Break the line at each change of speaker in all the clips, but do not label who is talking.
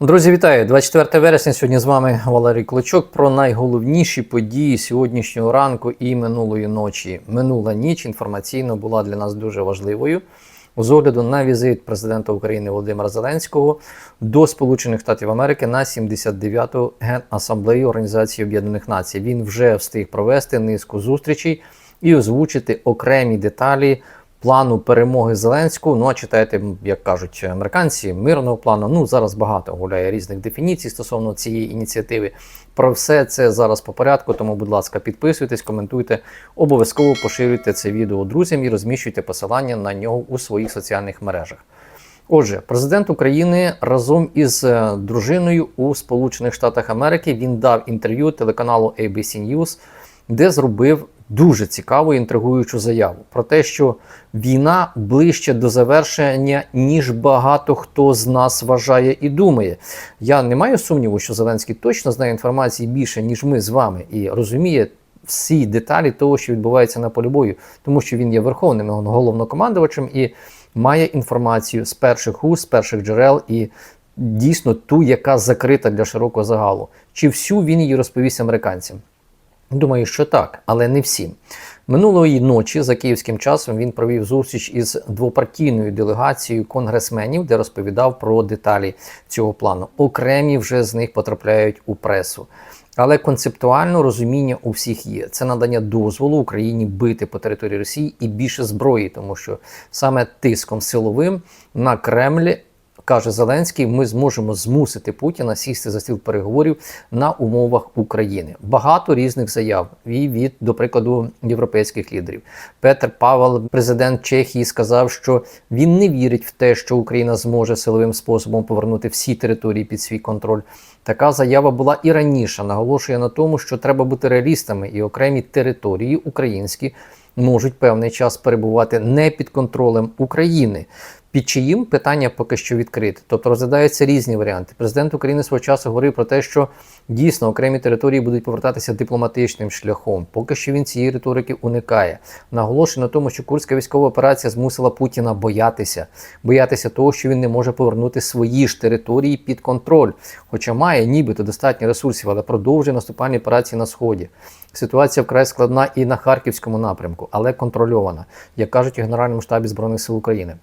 Друзі, вітаю! 24 вересня. Сьогодні з вами Валерій Клочок про найголовніші події сьогоднішнього ранку і минулої ночі. Минула ніч інформаційно була для нас дуже важливою. З огляду на візит президента України Володимира Зеленського до Сполучених Штатів Америки на 79-ту Генасамблею Організації Об'єднаних Націй. Він вже встиг провести низку зустрічей і озвучити окремі деталі плану перемоги Зеленського. Ну а читайте, як кажуть американці, мирного плану. Ну зараз багато гуляє різних дефініцій стосовно цієї ініціативи. Про все це зараз по порядку. Тому, будь ласка, підписуйтесь, коментуйте, обов'язково поширюйте це відео друзям і розміщуйте посилання на нього у своїх соціальних мережах. Отже, президент України разом із е, дружиною у Сполучених Штатах Америки він дав інтерв'ю телеканалу ABC News, де зробив дуже цікаву і інтригуючу заяву про те, що війна ближче до завершення, ніж багато хто з нас вважає і думає. Я не маю сумніву, що Зеленський точно знає інформації більше, ніж ми з вами, і розуміє. Всі деталі того, що відбувається на полі бою, тому що він є верховним головнокомандувачем і має інформацію з перших уст, з перших джерел і дійсно ту, яка закрита для широкого загалу. Чи всю він її розповість американцям? Думаю, що так, але не всім. Минулої ночі за київським часом він провів зустріч із двопартійною делегацією конгресменів, де розповідав про деталі цього плану. Окремі вже з них потрапляють у пресу. Але концептуально розуміння у всіх є. Це надання дозволу Україні бити по території Росії і більше зброї, тому що саме тиском силовим на Кремль каже Зеленський, ми зможемо змусити Путіна сісти за стіл переговорів на умовах України. Багато різних заяв і від, до прикладу, європейських лідерів. Петр Павел, президент Чехії, сказав, що він не вірить в те, що Україна зможе силовим способом повернути всі території під свій контроль. Така заява була і раніше. Наголошує на тому, що треба бути реалістами, і окремі території українські можуть певний час перебувати не під контролем України. Під чиїм питання поки що відкрите. Тобто розглядаються різні варіанти. Президент України свого часу говорив про те, що дійсно окремі території будуть повертатися дипломатичним шляхом. Поки що він цієї риторики уникає. Наголошує на тому, що курська військова операція змусила Путіна боятися, боятися того, що він не може повернути свої ж території під контроль, хоча має нібито достатньо ресурсів, але продовжує наступальні операції на сході. Ситуація вкрай складна і на харківському напрямку, але контрольована, як кажуть у Генеральному штабі збройних сил України.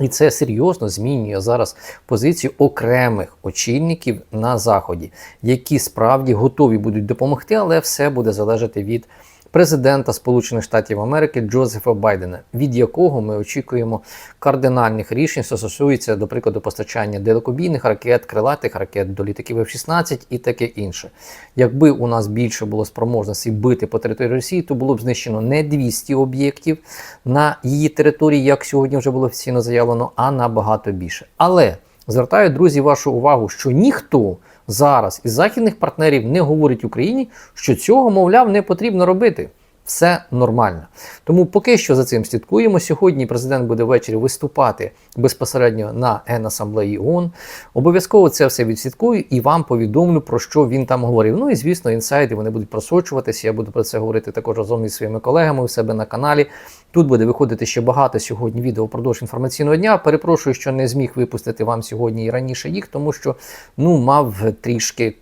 І це серйозно змінює зараз позицію окремих очільників на заході, які справді готові будуть допомогти, але все буде залежати від президента Сполучених Штатів Америки Джозефа Байдена, від якого ми очікуємо кардинальних рішень, що стосується, до прикладу, постачання далекобійних ракет, крилатих ракет до літаків F-16 і таке інше. Якби у нас більше було спроможності бити по території Росії, то було б знищено не 200 об'єктів на її території, як сьогодні вже було офіційно заявлено, а набагато більше. Але звертаю, друзі, вашу увагу, що ніхто зараз із західних партнерів не говорить Україні, що цього, мовляв, не потрібно робити. Все нормально. Тому поки що за цим слідкуємо. Сьогодні президент буде ввечері виступати безпосередньо на Генасамблеї ООН. Обов'язково це все відслідкую і вам повідомлю, про що він там говорив. Ну і звісно, інсайди вони будуть просочуватися. Я буду про це говорити також разом із своїми колегами у себе на каналі. Тут буде виходити ще багато сьогодні відео впродовж інформаційного дня. Перепрошую, що не зміг випустити вам сьогодні і раніше їх, тому що ну мав трішки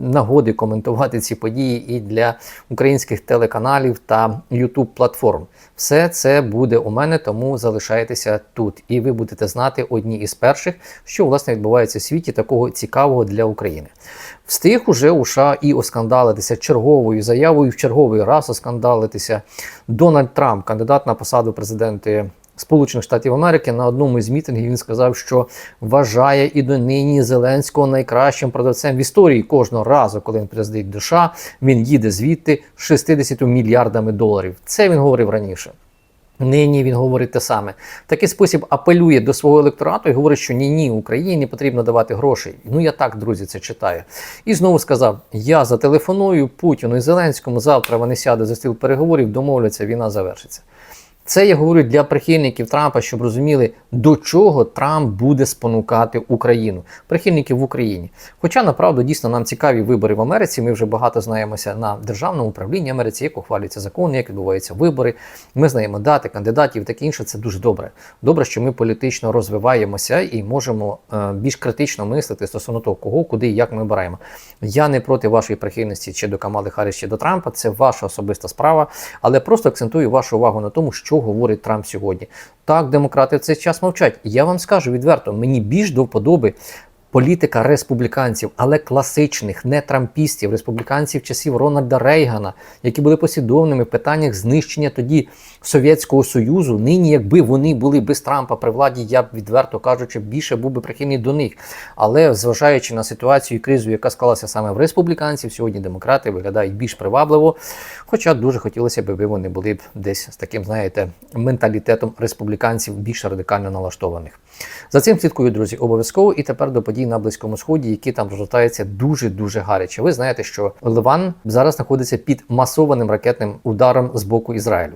нагоди коментувати ці події і для українських телеканалів та youtube платформ. Все це буде у мене, тому залишайтеся тут, і ви будете знати одні із перших, що власне відбувається в світі такого цікавого для України. Встиг уже у США і оскандалитися черговою заявою, в черговий раз оскандалитися Дональд Трамп, кандидат на посаду президента Сполучених Штатів Америки, на одному із мітингів він сказав, що вважає і донині Зеленського найкращим продавцем в історії кожного разу, коли він приїздить до США, він їде звідти 60 мільярдами доларів. Це він говорив раніше. Нині він говорить те саме. Такий спосіб апелює до свого електорату і говорить, що ні, ні, Україні потрібно давати гроші. Ну я так, друзі, це читаю. І знову сказав: я зателефоную Путіну і Зеленському. Завтра вони сядуть за стіл переговорів, домовляться, війна завершиться. Це я говорю для прихильників Трампа, щоб розуміли, до чого Трамп буде спонукати Україну, прихильників в Україні. Хоча направду дійсно нам цікаві вибори в Америці. Ми вже багато знаємося на державному управлінні Америці, як ухвалюються закони, як відбуваються вибори. Ми знаємо дати кандидатів, таке інше. Це дуже добре. Добре, що ми політично розвиваємося і можемо е, більш критично мислити стосовно того, кого, куди і як ми обираємо. Я не проти вашої прихильності чи до Камали Харріс, чи до Трампа. Це ваша особиста справа, але просто акцентую вашу увагу на тому, що говорить Трамп сьогодні. Так, демократи в цей час мовчать. Я вам скажу відверто, мені більш до вподоби політика республіканців, але класичних, не трампістів, республіканців часів Рональда Рейгана, які були послідовними в питаннях знищення тоді Совєтського Союзу. Нині, якби вони були без Трампа при владі, я б відверто кажучи, більше був би прихильний до них. Але зважаючи на ситуацію і кризу, яка склалася саме в республіканців, сьогодні демократи виглядають більш привабливо. Хоча дуже хотілося б, аби вони були б десь з таким, знаєте, менталітетом республіканців більш радикально налаштованих. За цим слідкую, друзі, обов'язково. І тепер до подій на Близькому Сході, які там розгортаються дуже дуже гаряче. Ви знаєте, що Ливан зараз знаходиться під масованим ракетним ударом з боку Ізраїлю.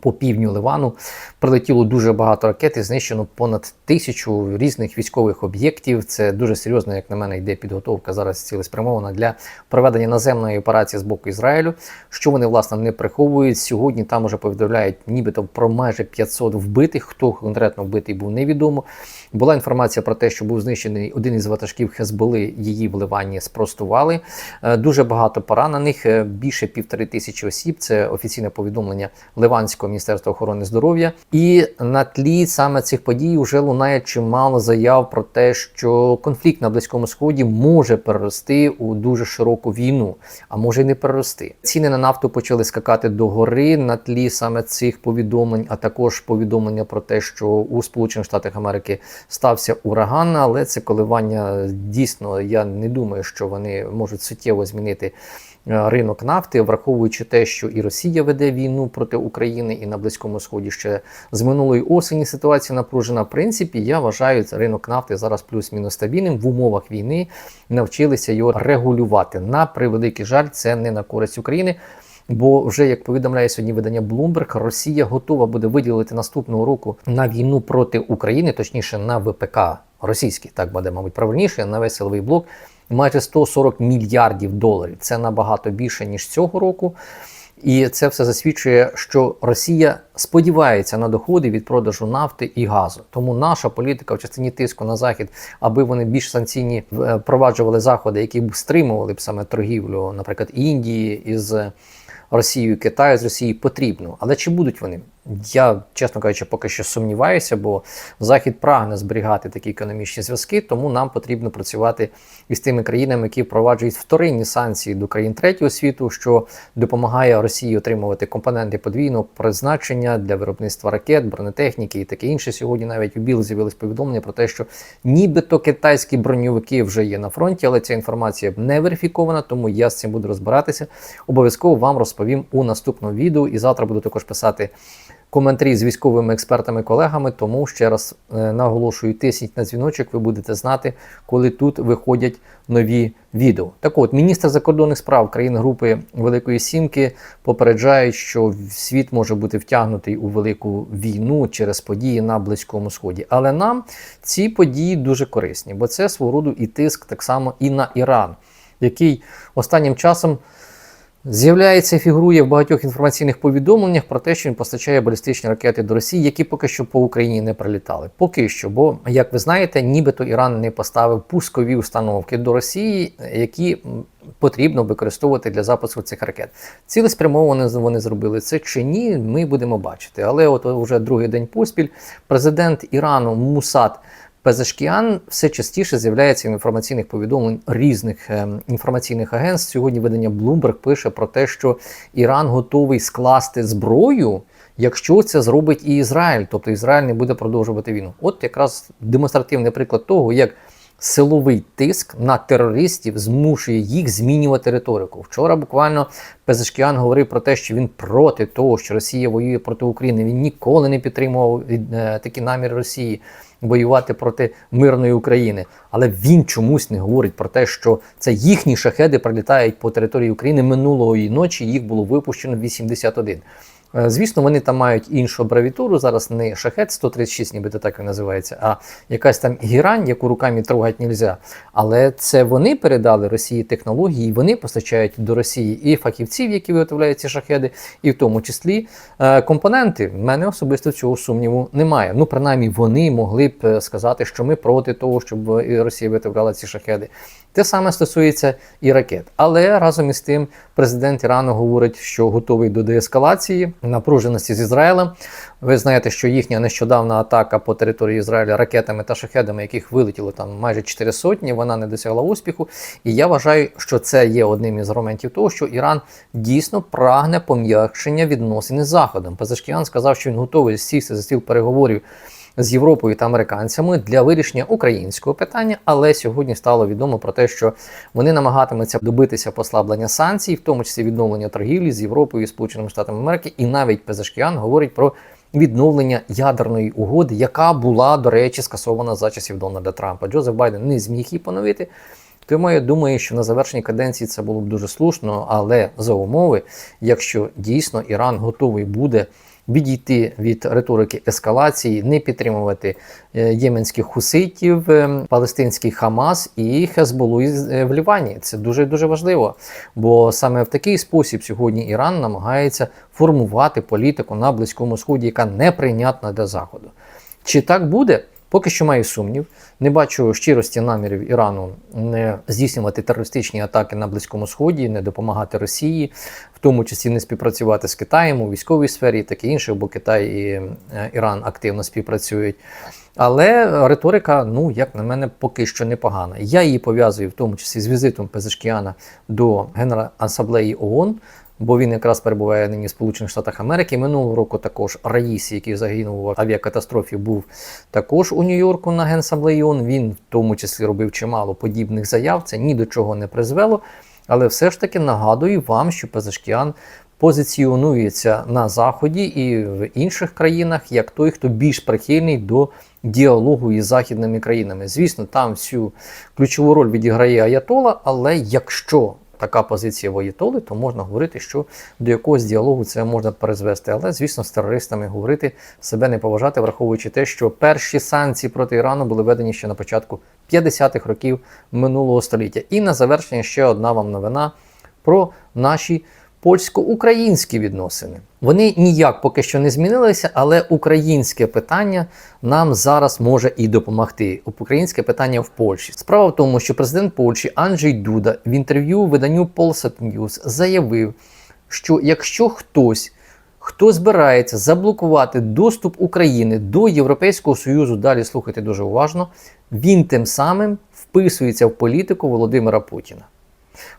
По півдню Ливану прилетіло дуже багато ракет і знищено понад тисячу різних військових об'єктів. Це дуже серйозно, як на мене, йде підготовка зараз цілеспрямована для проведення наземної операції з боку Ізраїлю. Що вони власне не приховують сьогодні. Там уже повідомляють, нібито про майже 500 вбитих. Хто конкретно вбитий був невідомо. Була інформація про те, що був знищений один із ватажків Хезболи. Її в Ливані спростували. Е, Дуже багато поранених, е, більше півтори тисячі осіб. Це офіційне повідомлення Ливанського міністерства охорони здоров'я. І на тлі саме цих подій вже лунає чимало заяв про те, що конфлікт на близькому сході може перерости у дуже широку війну, а може й не перерости. Ціни на нафту почали скакати до гори на тлі саме цих повідомлень, а також повідомлення про те, що у Сполучених Штатах Америки стався ураган, але це коливання дійсно. Я не думаю, що вони можуть суттєво змінити. Е, Ринок нафти, враховуючи те, що і Росія веде війну проти України, і на Близькому Сході ще з минулої осені ситуація напружена. В принципі, я вважаю ринок нафти зараз плюс-мінус стабільним в умовах війни. Навчилися його регулювати. На превеликий жаль, це не на користь України. Бо вже як повідомляє сьогодні видання Bloomberg, Росія готова буде виділити наступного року на війну проти України, точніше на ВПК російський, так буде, мабуть, правильніше, на весь силовий блок, майже 140 мільярдів доларів. Це набагато більше ніж цього року. І це все засвідчує, що Росія сподівається на доходи від продажу нафти і газу. Тому наша політика в частині тиску на захід, аби вони більш санкційні е, впроваджували заходи, які б стримували б саме торгівлю, наприклад, Індії із Росією, Китаю з Росією потрібно. Але чи будуть вони? Я, чесно кажучи, поки що сумніваюся, бо Захід прагне зберігати такі економічні зв'язки, тому нам потрібно працювати із тими країнами, які впроваджують вторинні санкції до країн третього світу, що допомагає Росії отримувати компоненти подвійного призначення для виробництва ракет, бронетехніки і таке інше. Сьогодні навіть у Біл з'явилось повідомлення про те, що нібито китайські броньовики вже є на фронті, але ця інформація не верифікована, тому я з цим буду розбиратися. Обов'язково вам розповім у наступному відео, і завтра буду також писати коментарі з військовими експертами, колегами. Тому ще раз е, наголошую, тисніть на дзвіночок, ви будете знати, коли тут виходять нові відео. Так от, міністр закордонних справ країн групи Великої Сімки попереджають, що світ може бути втягнутий у велику війну через події на Близькому Сході. Але нам ці події дуже корисні, бо це свого роду і тиск так само і на Іран, який останнім часом. З'являється і фігурує в багатьох інформаційних повідомленнях про те, що він постачає балістичні ракети до Росії, які поки що по Україні не прилітали. Поки що, бо як ви знаєте, нібито Іран не поставив пускові установки до Росії, які потрібно використовувати для запуску цих ракет. Цілеспрямовано вони зробили це чи ні, ми будемо бачити. Але от вже другий день поспіль президент Ірану Мусад. Пезешкіан все частіше з'являється в інформаційних повідомлень різних е, інформаційних агентств. Сьогодні видання Bloomberg пише про те, що Іран готовий скласти зброю, якщо це зробить і Ізраїль, тобто Ізраїль не буде продовжувати війну. От якраз демонстративний приклад того, як силовий тиск на терористів змушує їх змінювати риторику. Вчора буквально Пезешкіан говорив про те, що він проти того, що Росія воює проти України. Він ніколи не підтримував е, такі наміри Росії воювати проти мирної України. Але він чомусь не говорить про те, що це їхні шахеди прилітають по території України минулої ночі. Їх було випущено 81. Е, Звісно, вони там мають іншу абревіатуру. Зараз не шахет 136, нібито так він називається, а якась там гірань, яку руками трогати нельзя. Але це вони передали Росії технології, і вони постачають до Росії і фахівців, які виготовляють ці шахеди, і в тому числі е, компоненти. В мене особисто цього сумніву немає. Ну, принаймні, вони могли б е, сказати, що ми проти того, щоб Росія виготовляла ці шахеди. Те саме стосується і ракет. Але разом із тим президент Ірану говорить, що готовий до деескалації напруженості з Ізраїлем. Ви знаєте, що їхня нещодавна атака по території Ізраїля ракетами та шахедами, яких вилетіло там майже 4 сотні, вона не досягла успіху. І я вважаю, що це є одним із аргументів того, що Іран дійсно прагне пом'якшення відносин із Заходом. Пазашкіян сказав, що він готовий сісти за стіл переговорів з Європою та американцями для вирішення українського питання, але сьогодні стало відомо про те, що вони намагатимуться добитися послаблення санкцій, в тому числі відновлення торгівлі з Європою і Сполученими Штатами Америки. І навіть Пезашкіян говорить про відновлення ядерної угоди, яка була, до речі, скасована за часів Дональда Трампа. Джозеф Байден не зміг її поновити. Тому я думаю, що на завершенні каденції це було б дуже слушно, але за умови, якщо дійсно Іран готовий буде відійти від риторики ескалації, не підтримувати е, єменських хуситів, е, палестинський Хамас і Хезболу е, в Лівані. Це дуже дуже важливо. Бо саме в такий спосіб сьогодні Іран намагається формувати політику на Близькому Сході, яка неприйнятна для Заходу. Чи так буде? Поки що маю сумнів. Не бачу щирості намірів Ірану не здійснювати терористичні атаки на Близькому Сході, не допомагати Росії, в тому числі не співпрацювати з Китаєм у військовій сфері і таке інше, бо Китай і е, Іран активно співпрацюють. Але риторика, ну як на мене, поки що непогана. Я її пов'язую в тому числі з візитом Пезешкіана до Генерасамблеї ООН. Бо він якраз перебуває нині в Сполучених Штатах Америки. Минулого року також Раїсі, який загинув в авіакатастрофі, був також у Нью-Йорку на Генасамблеї ООН. Він в тому числі робив чимало подібних заяв. Це ні до чого не призвело. Але все ж таки нагадую вам, що Пезашкіан позиціонується на Заході і в інших країнах як той, хто більш прихильний до діалогу із західними країнами. Звісно, там всю ключову роль відіграє Аятола, але якщо така позиція воєтоли, то можна говорити, що до якогось діалогу це можна призвести. Але, звісно, з терористами говорити себе не поважати, враховуючи те, що перші санкції проти Ірану були введені ще на початку 50-х років минулого століття. І на завершення ще одна вам новина про наші польсько-українські відносини. Вони ніяк поки що не змінилися, але українське питання нам зараз може і допомогти. Українське питання в Польщі. Справа в тому, що президент Польщі Анджей Дуда в інтерв'ю виданню Polsat News заявив, що якщо хтось хто збирається заблокувати доступ України до Європейського Союзу, далі слухайте дуже уважно, він тим самим вписується в політику Володимира Путіна.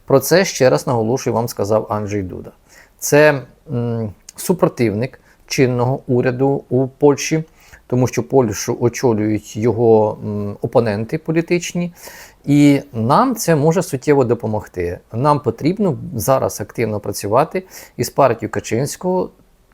Про це ще раз наголошую, вам сказав Анджей Дуда. Це м, супротивник чинного уряду у Польщі, тому що Польщу очолюють його м, опоненти політичні, і нам це може суттєво допомогти. Нам потрібно зараз активно працювати із партією Качинського.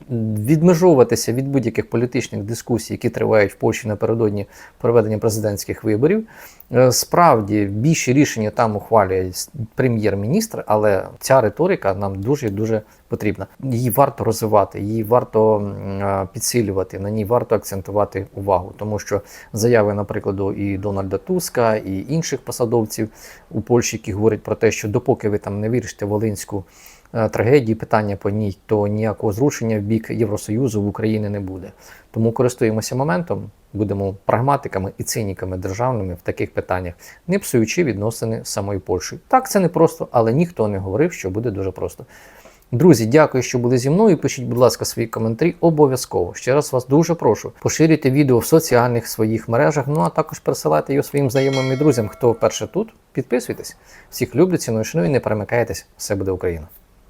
Відмежовуватися від будь-яких політичних дискусій, які тривають в Польщі напередодні проведення президентських виборів. Е, Справді більші рішення там ухвалює прем'єр-міністр, але ця риторика нам дуже дуже потрібна. Її варто розвивати, її варто е, підсилювати, на ній варто акцентувати увагу, тому що заяви, наприклад, і Дональда Туска, і інших посадовців у Польщі, які говорять про те, що допоки ви там не вирішите Волинську трагедії, питання по ній, то ніякого зрушення в бік Євросоюзу в Україні не буде. Тому користуємося моментом, будемо прагматиками і циніками державними в таких питаннях, не псуючи відносини з самою Польщею. Так, це не просто, але ніхто не говорив, що буде дуже просто. Друзі, дякую, що були зі мною. Пишіть, будь ласка, свої коментарі обов'язково. Ще раз вас дуже прошу. Поширюйте відео в соціальних своїх мережах, ну а також пересилайте його своїм знайомим і друзям. Хто вперше тут, підписуйтесь. Всіх люблю, ціную, шаную, не перемикайтесь. Все буде Україна!